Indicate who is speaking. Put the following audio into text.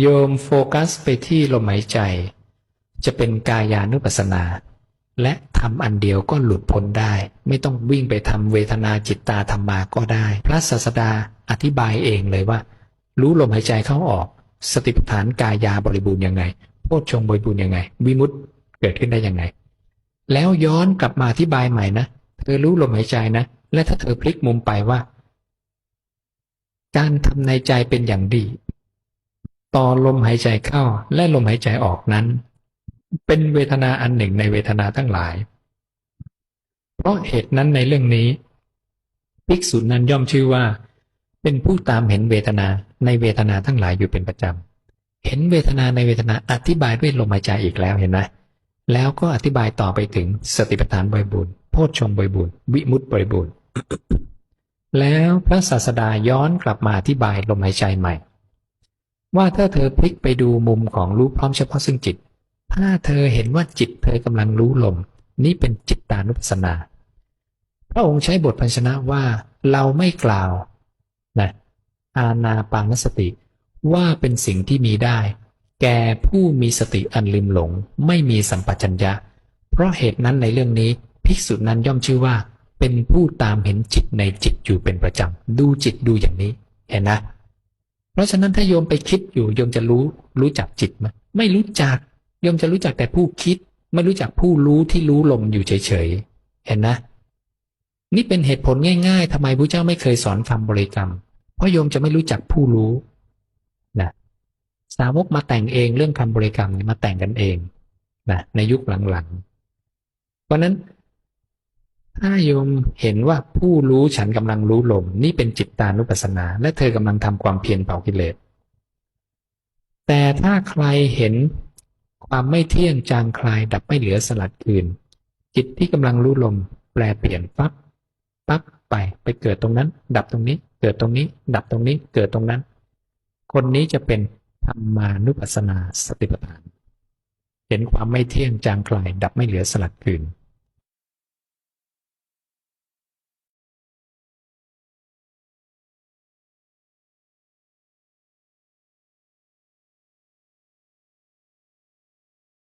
Speaker 1: โยมโฟกัสไปที่ลมหายใจ จะเป็นกายานุปัสสนา และทำอันเดียวก็หลุดพ้นได้ ไม่ต้องวิ่งไปทำเวทนาจิตตาธรรมาก็ได้ พระศาสดาอธิบายเองเลยว่า รู้ลมหายใจเข้าออก สติปัฏฐานกายาบริบูรณ์ยังไงโพชฌงบริบูรณ์ยังไง วิมุตติเกิดขึ้นได้ยังไง แล้วย้อนกลับมาอธิบายใหม่นะเธอรู้ลมหายใจนะ และถ้าเธอพลิกมุมไปว่า การทำในใจเป็นอย่างดี ต่อลมหายใจเข้าและลมหายใจออกนั้น เป็นเวทนาอันหนึ่งในเวทนาทั้งหลาย เพราะเหตุนั้นในเรื่องนี้ ภิกษุนั้นย่อมชื่อว่า เป็นผู้ตามเห็นเวทนาในเวทนาทั้งหลายอยู่เป็นประจำ เห็นเวทนาในเวทนาอธิบายด้วยลมหายใจอีกแล้วเห็นไหมแล้วก็อธิบายต่อไปถึงสติปัฏฐานบริบูรณ์โพชฌงบริบูรณ์วิมุตติบริบูรณ์แล้วพระศาสดาย้อนกลับมาอธิบายลมหายใจใหม่ ว่าถ้าเธอพลิกไปดูมุมของรู้พร้อมเฉพาะซึ่งจิต ถ้าเธอเห็นว่าจิตเธอกำลังรู้ลม นี่เป็นจิตตานุปัสสนา พระองค์ใช้บทพันชนะว่าเราไม่กล่าวนะอาณาปานสติ ว่าเป็นสิ่งที่มีได้ แก่ผู้มีสติอันลืมหลง ไม่มีสัมปชัญญะ เพราะเหตุนั้นในเรื่องนี้ภิกษุนั้นย่อมชื่อว่า เป็นผู้ตามเห็นจิตในจิตอยู่เป็นประจำ ดูจิตดูอย่างนี้ เห็นนะ เพราะฉะนั้นถ้าโยมไปคิดอยู่โยมจะรู้รู้จักจิตไหมไม่รู้จักโยมจะรู้จักแต่ผู้คิด ไม่รู้จักผู้รู้ที่รู้ลมอยู่เฉยๆเห็นนะ นี่เป็นเหตุผลง่าย ๆทำไมพระเจ้าไม่เคยสอนคำบริกรรม เพราะโยมจะไม่รู้จักผู้รู้นะสาวกมาแต่งเองเรื่องคำบริกรรมมาแต่งกันเองนะในยุคหลังๆ เพราะนั้น ถ้าโยมเห็นว่าผู้รู้ฉันกำลังรู้ลม นี่เป็นจิตตานุปัสสนา และเธอกำลังทำความเพียรเผากิเลส แต่ถ้าใครเห็นความไม่เที่ยงจางคลายดับไม่เหลือสลัดคืน จิตที่กำลังรู้ลม แปลเปลี่ยนปั๊บปั๊บไปไปเกิดตรงนั้น ดับตรงนี้ เกิดตรงนี้ ดับตรงนี้ เกิดตรงนั้น คนนี้จะเป็นธรรมานุปัสสนาสติปัฏฐาน เห็นความไม่เที่ยงจางคลายดับไม่เหลือสลัดคืน